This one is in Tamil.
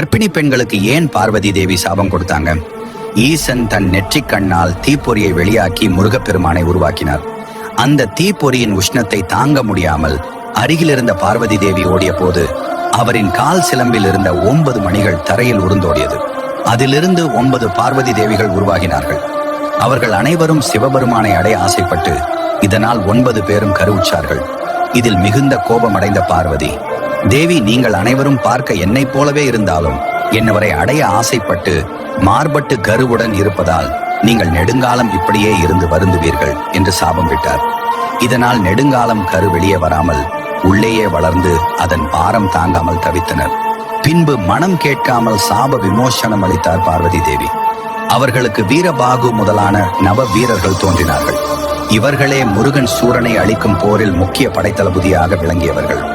கர்ப்பிணி பெண்களுக்கு ஏன் பார்வதி தேவி சாபம் கொடுத்தாங்க? ஈசன் தன் நெற்றிக் கண்ணால் தீப்பொறியை வெளியாக்கி முருகப்பெருமானை உருவாக்கினார். அந்த தீப்பொறியின் உஷ்ணத்தை தாங்க முடியாமல் அருகில் இருந்த பார்வதி தேவி ஓடிய போது அவரின் கால் சிலம்பில் இருந்த ஒன்பது மணிகள் தரையில் உருந்தோடியது அதிலிருந்து ஒன்பது பார்வதி தேவிகள் உருவாகினார்கள். அவர்கள் அனைவரும் சிவபெருமானை அடைய ஆசைப்பட்டு இதனால் ஒன்பது பேரும் கருவுற்றார்கள். இதில் மிகுந்த கோபமடைந்த பார்வதி தேவி நீங்கள் அனைவரும் பார்க்க என்னைப் போலவே இருந்தாலும் என்னவரை அடைய ஆசைப்பட்டு மார்பட்டு கருவுடன் இருப்பதால் நீங்கள் நெடுங்காலம் இப்படியே இருந்து வருந்துவீர்கள் என்று சாபம் விட்டார். இதனால் நெடுங்காலம் கரு வெளியே வராமல் உள்ளேயே வளர்ந்து அதன் பாரம் தாங்காமல் தவித்தனர். பின்பு மனம் கேட்காமல் சாப விமோசனம் அளித்தார் பார்வதி தேவி. அவர்களுக்கு வீரபாகு முதலான நவ வீரர்கள் தோன்றினார்கள். இவர்களே முருகன் சூரனை அளிக்கும் போரில் முக்கிய படைத்தளபதியாக விளங்கியவர்கள்.